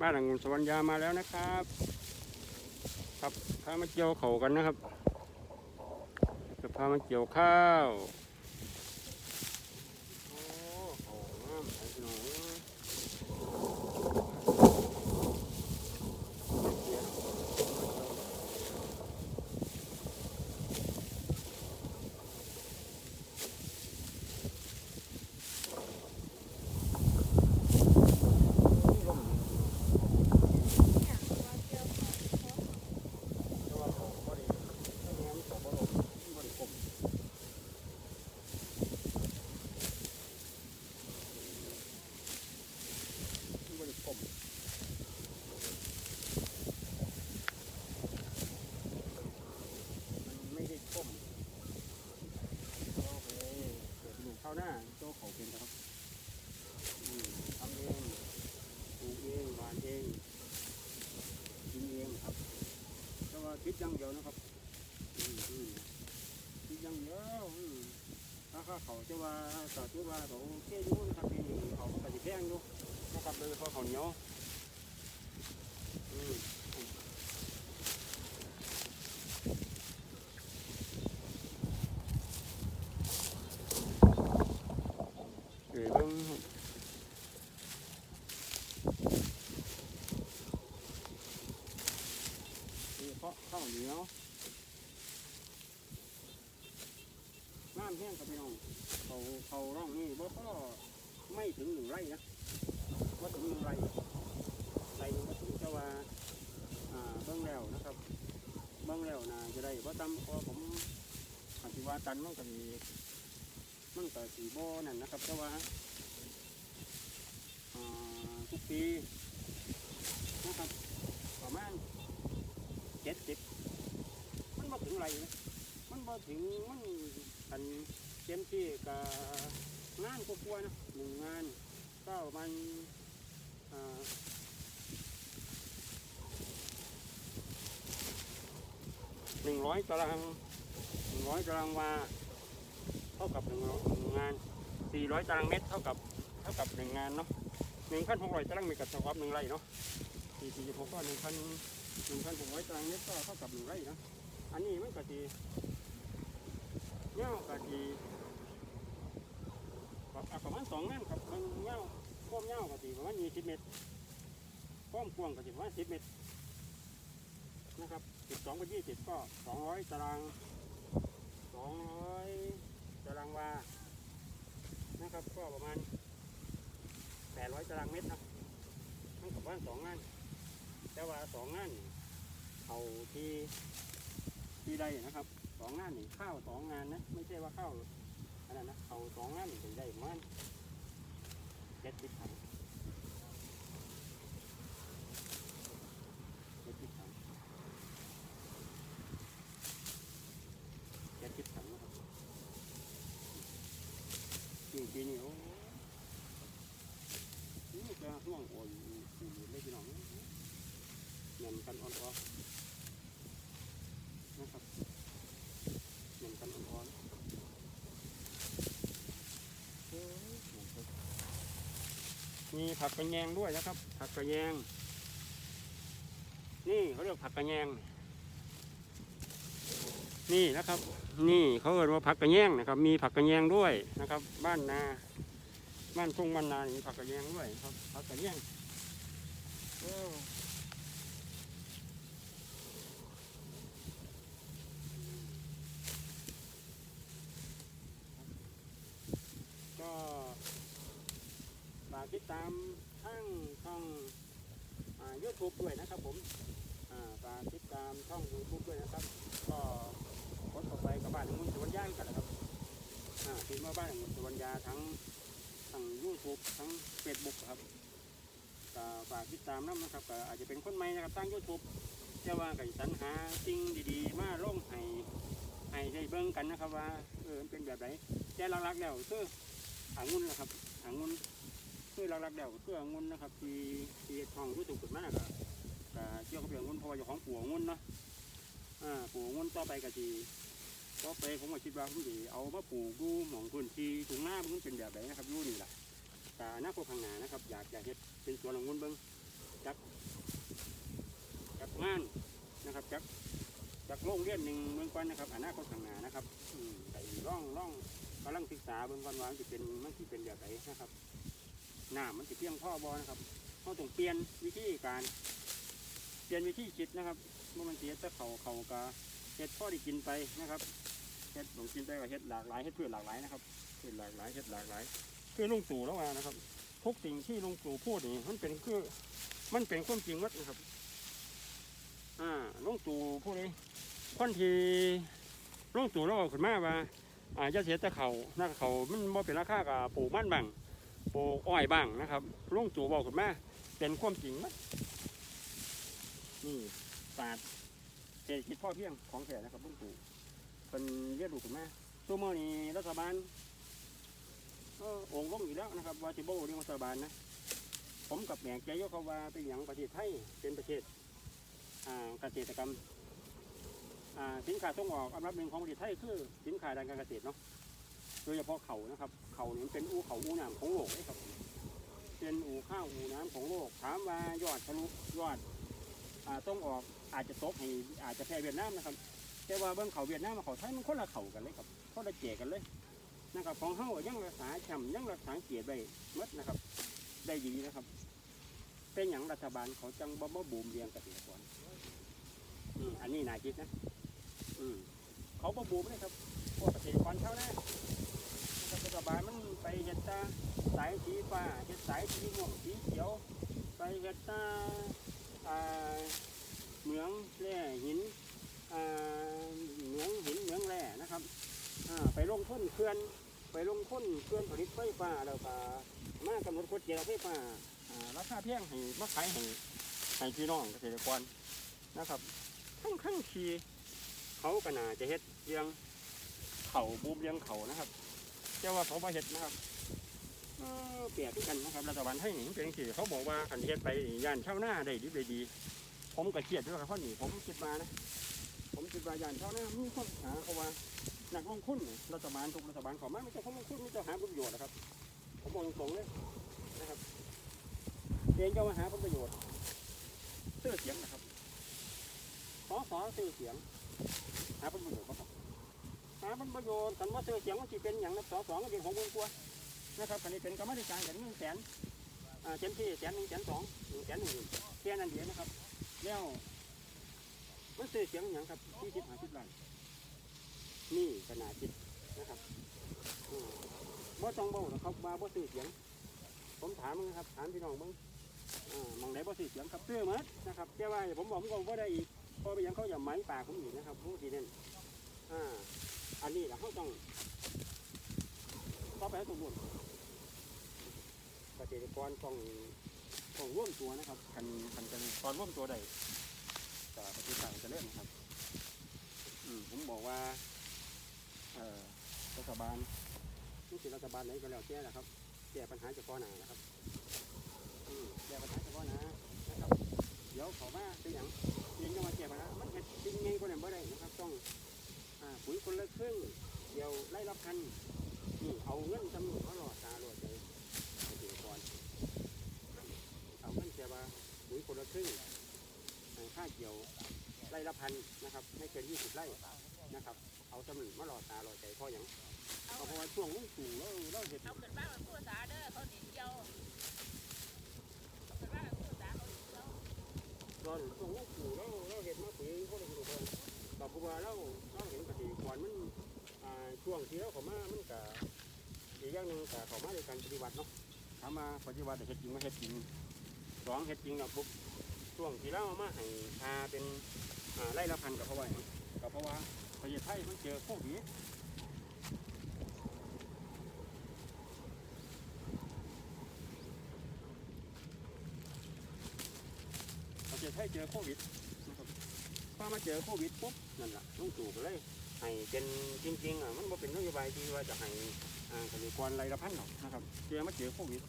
บ้านหลังสวรรยามาแล้วนะครับ ครับพามาเกี่ยวเขากันนะครับจะพามาเกี่ยวข้าวโอ้เขางามไอ้พี่น้องเอ้ยแต่ว่าเขาบ่ได้ถ้าแม่นเขาบ่ลงบ่ได้กลมบ่ได้กลมมันไม่ได้กลมโอเคเกิดลูกเข้าวหน้าโตเขาเป็นนะครับอืมทำเองปลูกเองหวานเองกินเองครับ แต่ว่าคิด อยังเดียวนะครับอืมอืมคิดอยังเดียวอืมราคาเขาจะว่าต่อชื่อว่าเขาโอเคอยู่นะครับที่เขาก็จะแพงอยู่นะครับโดยเฉพาะเขาเหนียวอืมเดี๋ยวเบิ่งนี่เพาะข้าวเหนียว น้ำแห้ งครับพี่น้องเขาเขาร่องนี่บ่ก็ไม่ถึงหนึ่งไร่นะว่าถึงหนึ่งไร่ไร่ก็ถึงจะว่าอ่าเบิ้องแล้วนะครับเบิ้องแล้วนะจะได้เพราะตำเพราะผมอธิวาตันมันก็มีมันก็สีโบนั่นนะครับแต่ว่าอ่าทุกปีนะครับประมาณเจ็ดสิบมันมาถึงไรนะมันบ่ถึงมันกัน ต็มที่กับงานก็กลัวๆนะหนึ่งงานก็ประมันหนึ่งร้อยตารางหนึ่งร้อยตารางวาเท่ากับหนึ่งงานสี่ร้อยตารางเมตรเท่ากับเท่ากับหนึ่งงานเนาะหนึ่งพันหกร้อยตารางเมตรกับเท่ากับหนึ่งไร่เนาะสี่สี่หกก็หนึ่งพันหนึ่งพันหกร้อยตารางเมตรก็เท่ากับหนึ่งไร่นะอันนี้มันก็ทีเงากะทีประมาณสองงานครับมันเงาข้อมเงากะทีประมาณยี่สิบเมตรข้อมกว้างกะทีประมาณสิบเมตรนะครับสิบสองกับยี่สิบก็สองร้อยตารางสองร้อยตารางวานะครับก็ประมาณแปดร้อยตารางเมตรนะทั้งกับบ้านสองงาน แต่ว่าสองงาน เอาที่ที่ใดนะครับสองงานนี่ข้าวสองงานนะไม่ใช่ว่าข้าว อันนั้นนะเขาสองงานนี่ถึงได้มาณเจ็ดสิบถังเจ็ดสิบถังเจ็ดสิบถังนะครับจริงปีนี้โอ้นี่จะห่วงโอ้ยอยู่เลยพี่น้องเงินกันอ่อนๆนะครับ เหมือนกันอ่อนๆ มีผักกระแยงด้วยนะครับ ผักกระแยง นี่เขาเรียกผักกระแยง นี่นะครับ นี่เขาเรียกว่าผักกระแยงนะครับ มีผักกระแยงด้วยนะครับ บ้านนาบ้านทุ่งบ้านนามีผักกระแยงด้วยครับผักกระแยงโอ้ฝาก ติดตามทั้งช่องยูทูบด้วยนะครับผมฝากติดตามช่องยูทูบด้วยนะครับ ก็กดเข้าไปกับบ้านมุนสวนย่างกันนะครับอ่าพิมว่าบ้านมุนสวนยาทั้งทั้งยูทูบทั้งเฟซบุ๊กครับก็ฝากติดตามนะครับก็อาจจะเป็นคนใหม่นะครับตั้งยูทูบแต่ว่าก็สรรหาสิ่งดีๆ มาลงให้ให้ได้เบิ่งกันนะครับว่าเออเป็นแบบไหนแต่หลักๆแล้วคือหางุ่นนะครับหางุ่น คือหลักๆแล้วคือหางุ่นนะครับที่ที่ห้องรู้ถูกกฎหมายก็ก็เกี่ยวกับเรื่ององุ่นเพราะว่าเจ้าของปลูกองุ่นเนาะอ่าปลูกองุ่นต่อไปก็ทีต่อไปผมก็คิดว่าผมจะเอามาปลูกดูหมองพื้นที่ตรงหน้ามันเป็นแบบไหนนะครับรู้นี่แหละแต่หน้าพวกข้างหน้านะครับ อยากอยากเห็ดเป็นสวนองุ่นเบิ้งจากจากงานนะครับจากจากโรงเรียนหนึ่งเมืองก่อนนะครับอนาคตข้างหน้านะครับอืมไปร่องร่องกำลังศึกษาเบื้องก่อนว่ามันจะเป็นมันจะเป็นอย่างไรนะครับ หน้ำมันจะเพียงพ่อบอนะครับเขาต้องเปลี่ยนวิธีการเปลี่ยนวิธีคิดนะครับเมื่อมันเสียแต่เขาเขากะเฮ็ดพ่อได้กินไปนะครับเฮ็ดหลงกินไปก็เฮ็ดหลากหลายเฮ็ดเพื่อหลากหลายนะครับเฮ็ดหลากหลายเฮ็ดหลากหลายคือลุงตู่แล้วว่านะครับทุกสิ่งที่ลุงตู่พูดนี่มันเป็นคือมันเป็นความจริงหมดนะครับอ่าลุงตู่พูดนี้คนที่ลุงตู่เราเอาขึ้นมาว่าอ่าจะเสียแต่เขานักเขามันบ่เป็นราคากับปลูกมันบ้าง ปลูกอ้อยบ้างนะครับลุงตู่บอกขึ้นมาเป็นความจริงไหมนี่ศาสตร์เศรษฐกิจพ่อเพียงของแท้นะครับลุงตู่เป็นเรียกดูขึ้นมาตัวเมื่อนี้รัฐบาลเออองค์ลงอยู่แล้วนะครับว่าจิโบเรื่องรัฐบาลนะผมกับแหม่ใจยกเขาว่าเป็นอย่างประเทศไทยเป็นประเทศอ่าเกษตรกรรมสินค้าส่งออกอันดับหนึ่งของประเทศไทยคือสินค้าด้านการเกษตรเนาะ โดยเฉพาะเขานะครับเขานี่เป็นอูเขาอูน้ำของโลกเลยครับ เป็นอูข้าวอูน้ำของโลก ถามว่ายอดทะลุยอดอ่าส่งออกอาจจะตกให้อาจจะแพ้เวียดนามนะครับ แต่ว่าเบื้องเขาเวียดนามกับเขาไทยมันคนละเขากันเลยครับคนละเจกันเลยนะครับของเฮายังรักษาแชมป์ยังรักษาเกียรติไว้หมดนะครับ ได้ดีนะครับ เป็นอย่างรัฐบาลเขาจังบ่บ่บูมเรียงเกษตรกรอืมอันนี้น่าคิดนะ อืมเขาบ่บูมเลยครับพวกเกษตรกรเท่านั้น นะครับรัฐบาลมันไปเฮ็ดตาสายสีฟ้าเฮ็ดสายสีม่วงสีเขียว ไปเฮ็ดตาเหมืองแร่หินเหมืองหินเหมืองแร่นะครับไปลงทุนเขื่อนไปลงทุนเขื่อนผลิตไฟฟ้าแล้วก็มากำหนดกฎเกณฑ์ไฟฟ้าราคาเพียงให้มาขายให้ให้พี่น้องเกษตรกรนะครับทั้งทั้งทีเขาก็น่าจะเฮ็ดเรียงเขาบูมเรียงเขานะครับ แต่ว่าเขาบ่เฮ็ดนะครับเออเปรียบกันนะครับรัฐบาลไทยนี่มันเป็นจังซี่เขาบอกว่าคันเฮ็ดไปย่านเช่าวนาได้ดีได้ดี ผมก็เครียดด้วยกับข้อนี้ผมคิดมานะ ผมคิดว่าย่านเช่าวนามีคนหาเขาว่านักลงทุนนี่รัฐบาลทุกรัฐบาลขอมาไม่ใช่เขาลงทุนไม่ใช่หาผลประโยชน์นะครับ ผมบอกตรงๆเลยนะครับเองจะมาหาผลประโยชน์ซื้อเสียงนะครับขอขอซื้อเสียงหาผลประโยชน์ครับ หาผลประโยชน์กันว่าซื้อเสียงมันจะเป็นอย่างนับสอสองก็เป็นของวงกลัวนะครับคันนี้เป็นกรรมธิการกันเงินแสนอ่าเต็มที่แสนหนึ่งแสนสองหนึ่งแสนหนึ่งแค่นั้นเดียวนะครับ แล้วมันซื้อเสียงอย่างครับที่สิบห้าสิบล้านนี่ขนาดจิตนะครับอืมบ่ต้องเบ้าหรอกครับว่าบ่ซื้อเสียง ผมถามมึงนะครับ ถามพี่น้องมึงอ่ามองไหนบ่ซื้อเสียงครับซื้อหมดนะครับแต่ว่าอย่าผมบอกผมก็บ่ได้อีกเพอไปยังเขาอย่าไหมปากผมอีกนะครับผมทีนั่นอ่า อันนี้แหละเขาต้องต่อไปต้องร่วมเกษตรกรต้องต้องร่วมตัวนะครับคันคันกันตอนร่วมตัวใดก็ประเทศไทยจะเริ่มนะครับอืมผมบอกว่าเอ่อรัฐบาลนี่คือรัฐบาลไหนก็แล้วแต่นะครับแก้ปัญหาเฉพาะหน้านะครับอืมแก้ปัญหาเฉพาะหน้านะครับ เดี๋ยวเขามาเป็นอย่างยิงก็มาแก้ปัญหามันเห็ดจริงไงก็เนี่ยไม่ได้นะครับ ต้องอ่า ปุ๋ยคนละครึ่งเดี๋ยวไล่รับพันนี่เอาเงินจำนวนเขาหลอดตาหลอดใจเกษตรกรเอาเงินแก่ว่าปุ๋ยคนละครึ่งอ่าค่าเกี่ยวไล่ละพันนะครับ ไม่เกินยี่สิบไร่นะครับ เอาจำนวนมาหลอดตาหลอดใจเพราะอย่างเอาเพราะว่าช่วงลุงตู่แล้วเราเห็ดเอาขึ้นบ้านมันพูดภาษาเด้อเขาหนีเที่ยวเอาขึ้นบ้านมันพูดภาษาเขาหนีเที่ยวตอนช่วงลุงตู่เราเราเห็ดมาปุ๋ยเขาเลยดู กันแต่พอว่าเราเราเห็นเกษตรกรมันอ่าช่วงที่เราเขามามันก็อีกอย่างหนึ่งก็เขามาในการปฏิบัติเนาะถามมาปฏิบัติได้เห็ดจริงไม่เห็ดจริงสองเห็ดจริงแล้วปุ๊บช่วงที่เราเอามาให้พาเป็นอ่าไร่ละพันกับเพราะว่าหยังก็เพราะว่าประเทศไทยมันเจอโควิดประเทศไทยเจอโควิด พอมาเจอโควิดปุ๊บนั่นแหละลุงตู่ก็เลยให้เป็นจริงๆอะมันบ่เป็นนโยบายที่ว่าจะให้อ่าเกษตรกรรายละพันหรอกนะครับเจอมาเจอโควิด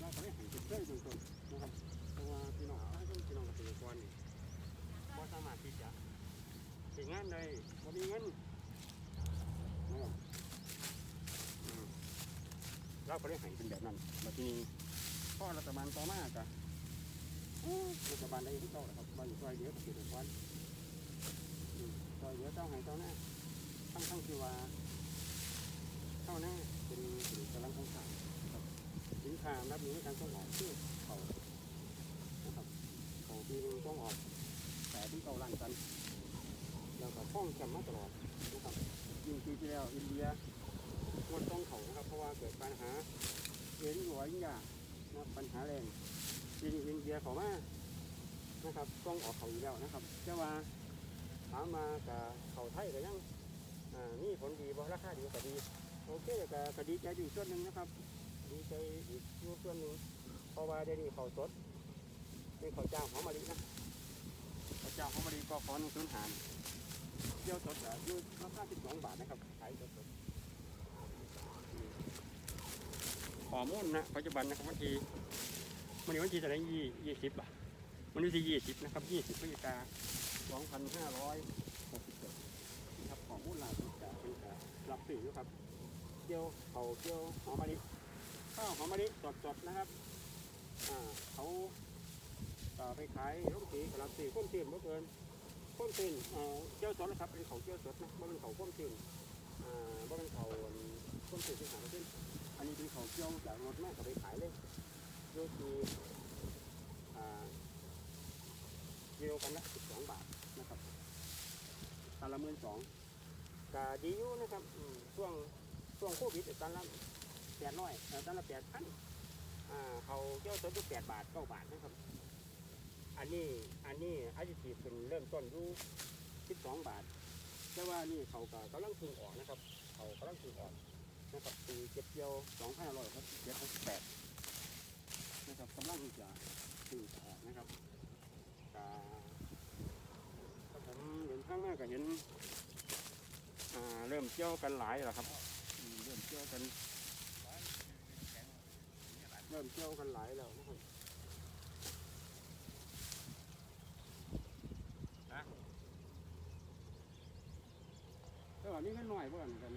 เราก็เลยให้เป็นเรื่องเบื้องต้นนะครับเพราะว่าพี่น้องพี่น้องเกษตรกรนี่บ่สามารถที่จะเป็นงานได้บ่มีเงินนะครับเราก็เลยให้เป็นแบบนั้นบัดนี้พ่อรัฐบาลต่อมากอืมรัฐบาลได้ที่เก่าแหละครับบ้านซอยเดียอะกับเกษตรกร อืมซอยเยอเจ้าให้เจ้าหน้าทั้งทั้งที่ว่าเจ้าหน้าเป็นสินกำลังของขายครับสินค้าอันดับหนึ่งในการส่งออกคือเขานะครับเขาปีนึงส่งออกแต่ที่เก่าล้านตันแล้วก็ป้องกันมาตลอดนะครับยิ่งปีที่แล้วอินเดียงดต้องเขานะครับเพราะว่าเกิดปัญหาเห็นหัวยิ่งยากนะปัญหาแรงปีนี้อินเดียเขามานะครับต้องออกเขาอยู่แล้วนะครับแต่ว่าามมากับเขาไทยก็ยังอ่ามีผลดีบ่ราคาดีก็ดี โอเคก็ก็ดีใจอยู่ส่วนหนึ่งนะครับ ดีใจอีกยู่ส่วนหนึ่งเพราะว่าเดี๋ยวนี้เขาสดเป็นเขาเจ้าหอมมะลินะเขาเจ้าหอมมะลิก็ขอหนึ่งศูนย์หารเที่ยวสดอยู่ราคาสิบสองบาทนะครับขายสดๆอืมมูลนนะปัจจุบันนะครับวันที่วันนี้วันที่จะได้ยี่ยี่สิบบาทวันที่ยี่สิบนะครับยี่สิบพฤศจิกา สองพันห้าร้อยสิบเจ็ดนะครับของหุ้นลาสุดจะเป็นการรับสื่ออยู่ครับเกี่ยวเขาเกี่ยวหอมมะลิข้าวหอมมะลิสดๆนะครับอ่าเขาต่อไปขายร่มสีกับรับสื่ข้นเตียนเมื่อเกินข้นเตียนเอ่อเกี่ยวสดนะครับเป็นเขาเกี่ยวสดนะไม่เป็นเขาข้นเตียนอ่าไม่เป็นเขาข้นเตียนที่หาขึ้นอันนี้เป็นเขาเกี่ยวจากรถแม่ก็ไปขายเลยโดยที่อ่ากิโลกันละ12 บาท นะครับตันละหมื่นสองกาดีอยู่นะครับช่วงช่วงโควิดตันละแปดร้อยตันละแปดพันอ่าเขาเจ้าตัวอยู่แปดบาทเก้าบาทนะครับ อันนี้อันนี้อาจจะีเป็นเริ่มต้นอยู่สิบสองบาทแต่ว่านี่เขาก็กำลังพึงออกนะครับ เขากำลังพึงออกนะครับปีเจ็ดเกียวสองพันห้าร้อยครับเจ็ดหกแปดนะครับกำลังจะพึงออกนะครับก็ผม เห็นข้างหน้าก็เห็นอ่าเริ่มเจียวกันหลายแล้วครับอืมเริ่มเจียวกัน เริ่มเจียวกันหลายแล้วนะครับนะแต่ว่านี้ก็หน่อยเพื่อนกัน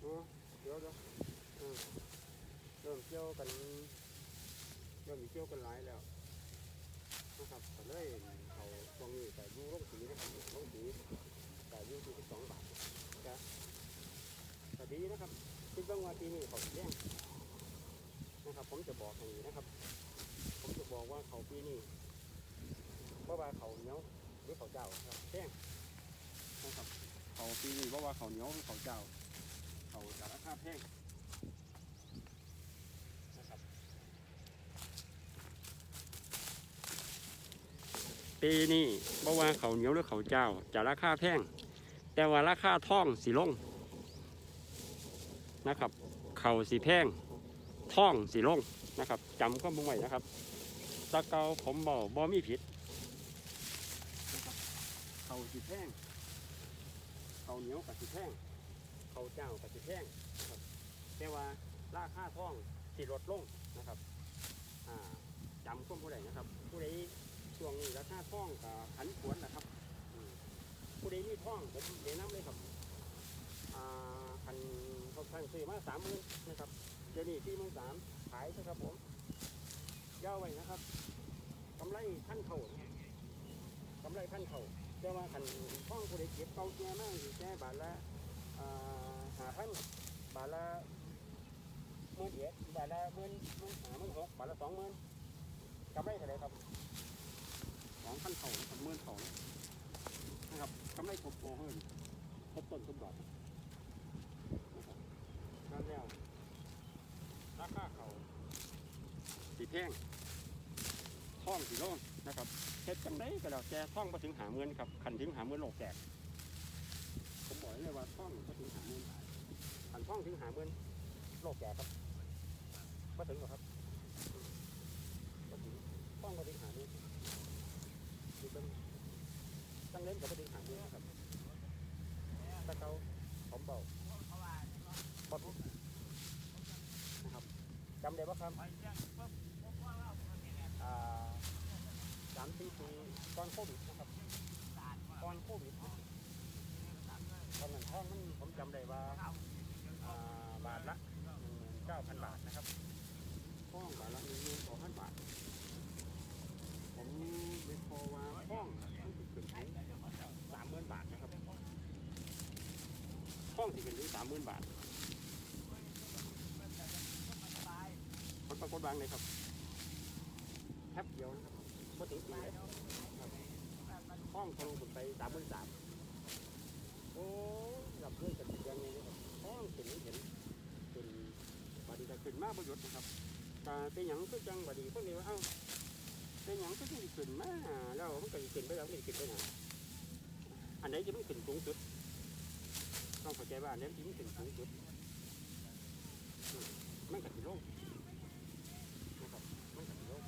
เออเดี๋ยวเดี๋ยวเออเริ่มเจียวกันเริ่มมีเกี่ยวกันหลายแล้วนะครับก็เลย เขาตรงนี้แต่ยูโรงสีนะครับโรงสีแต่ยูที่สองบาทจะแต่ดีนะครับคิดว่างว่าปีนี้เขาแย่งนะครับ ผมจะบอกอย่างนี้นะครับ ผมจะบอกว่าเขาปีนี้เพราะว่าเขาเหนียวหรือเขาเจ้าครับแย่งนะครับเขาปีนี้เพราะว่าเขาเหนียวหรือเขาเจ้า เขาจะราคาแพงนะครับ ปีนี้บ่ว่าเขาเหนียวหรือเขาเจ้าจะราคาแพงแต่ว่าราคาท่องสีลงนะครับ เขาสีแพงท่องสีลงนะครับจำก็มุ่งไว้นะครับตะเกาผมบอกบ่มีผิดเขาสีแพงเขาเหนียวกับสีแพงเขาเจ้ากับสีแพงนะครับแต่ว่าราคาท่องสีลดลงนะครับจำก็ผู้ใดนะครับผู้ใด ช่วงนี้ราคาท่องกับผันผวนนะครับผู้ใดมีท่องผมแนะนำเลยครับอ่าพันเขาพันซื้อมาสามหมื่นนะครับเดี๋ยวนี้ที่มื่นสามขายนะครับผมย่าไว้นะครับกำไรพันเข่าเนี่ยกำไรพันเข่าแต่ว่าขันท่องผู้ใดเก็บเก่าแก่มากอยู่แค่บาทละอ่าหาพันบาทละหมื่นเอ็ดบาทละหมื่นหมื่นหาหมื่นหกบาทละสองหมื่นกำไรเท่าไรครับ สองพันเขานะครับหมื่นเขานะครับกำไรครบโปรเพิ่มครบต้นครบดอกนะครับนั่นแล้วราคาเขาสีแพงท่องสีโล่งนะครับเฮ็ดจังได้ก็แล้วแต่ท่องมาถึงหาเงินครับขันถึงหาเงินโลกแตกผมบอกเลยว่าท่องมาถึงหาเงินขันท่องถึงหาเงินโลกแตกครับมาถึงหรอครับ เล่นกับบริหารด้วยครับถ้าเขาผมเบาพอทุนะครับจำได้ว่าครับสามสี่ปีตอนโควิดนะครับตอนโควิดตอนนั้นห้องมันผมจำได้ว่าบาทละเก้าพันบาทนะครับห้องบาทละหนึ่งหมื่นสองพันบาทผมเป็นพอว่าห้อง สิเป็นถึงสามหมื่นบาทผลปรากฏวางเลยครับแทบเดียวนะครับพอถึงปีเลยครับห้องทะลุขึ้นไปสามหมื่นสามโอ้รับเรื่องกันเป็นยังไงเลยครับห้องเห็นเห็นเป็นบาดีจะขึ้นมากประโยชน์นะครับแต่เป็นอย่างก็จังบาดีพวกนี้ว่าเอ้าเป็นอย่างก็จะขึ้นมาแล้วมันก็สิขึ้นไปแล้วมันก็สิขึ้นไปไหนอันไหนจะมันขึ้นสูงสุด ต้องเข้าใจว่าอันนี้มถึงสูงสุดมันกับสิโลกนะครับมันกับสิโลก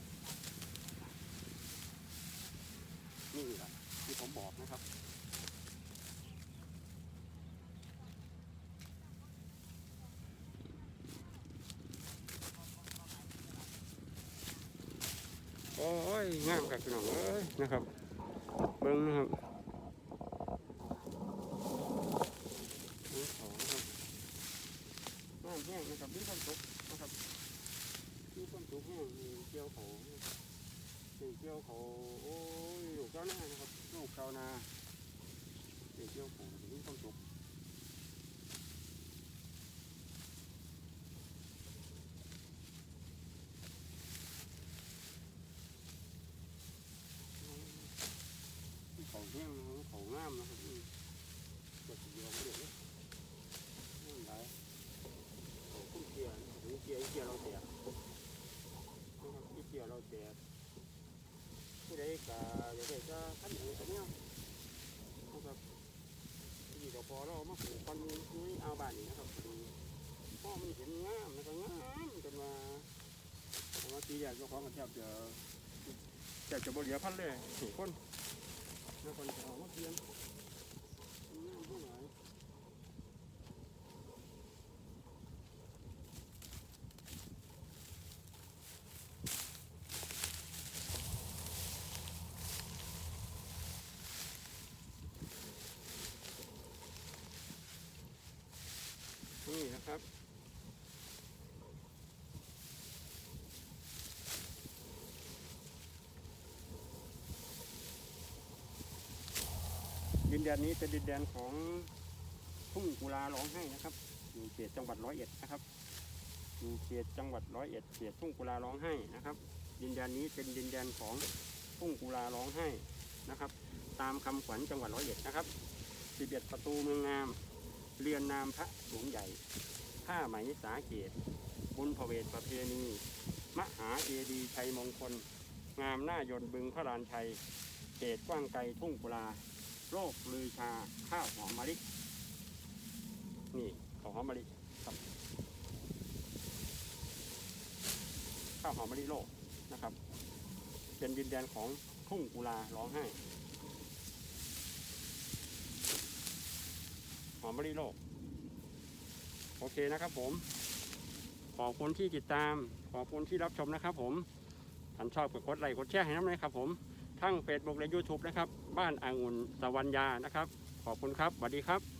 นี่แหละที่ผมบอกนะครับโอ้ยงามกับพี่น้องเอ้ยนะครับ เบิ้งนะครับนี่ของนะครับน้ำแห้งนะครับนี่ต้นตุกนะครับ นี่ต้นตุกแห้งนี่เกี่ยวเขามีเกี่ยวเขาโอ้ยอยู่เจ้าหน้านะครับลูกชาวนานี่เกี่ยวเขาถึงต้องจบเขาแห้งนะครับเขางามนะครับอืมเกิดสีเหลืองเดือดเลยนี่ไหนเขาคุ้มเกียร์นะครับนี่เกียร์อีเกียร์เราเสียนะครับอีเกียร์เราเสียผู้ใด ก็อยากได้ก็ขั้นหนึ่งตัวเนี้ยนะครับที่ก็พอเรามาปลูกคนนี้เอาบ้านนี้นะครับพ่อมันเห็นงามนะครับงามจนว่าผมว่าตีแดดกเจ้าของกันแทบจะแทบจะบริเวณพันเลยสี่คนแล้วคนจะเอามาเพียงามเท่าไหร่ นี่นะครับ ดิน แดนนี้เป็นดินแดนของทุ่งกุลาร้องไห้นะครับ อยู่เขตจังหวัดร้อยเอ็ดนะครับ อยู่เขตจังหวัดร้อยเอ็ดเขตทุ่งกุลาร้องไห้นะครับ ดินแดนนี้เป็นดินแดนของทุ่งกุลาร้องไห้นะครับ ตามคำขวัญจังหวัดร้อยเอ็ดนะครับ11ประตูเมืองงาม เรียนนามพระสูงใหญ่ผ้าไหมสาเกต บุญพเวทประเพณี มหาเจดีย์ชัยมงคล งามหน้ายนบึงพระลานชัยเขตกว้างไกลทุ่งกุลา โลกลือชาข้าวหอมมะลิ นี่ข้าวหอมมะลิครับ ข้าวหอมมะลิโลกนะครับ เป็นดินแดนของทุ่งกุลาร้องไห้ หอมมะลิโลก โอเคนะครับผม ขอบคุณที่ติดตาม ขอบคุณที่รับชมนะครับผมท่านชอบกดกดไลค์กดแชร์ให้น้ำเลยครับผม ทั้งเฟซบุ๊กและ YouTube นะครับ บ้านอ่างุ่นสวรรยานะครับ ขอบคุณครับสวัสดีครับ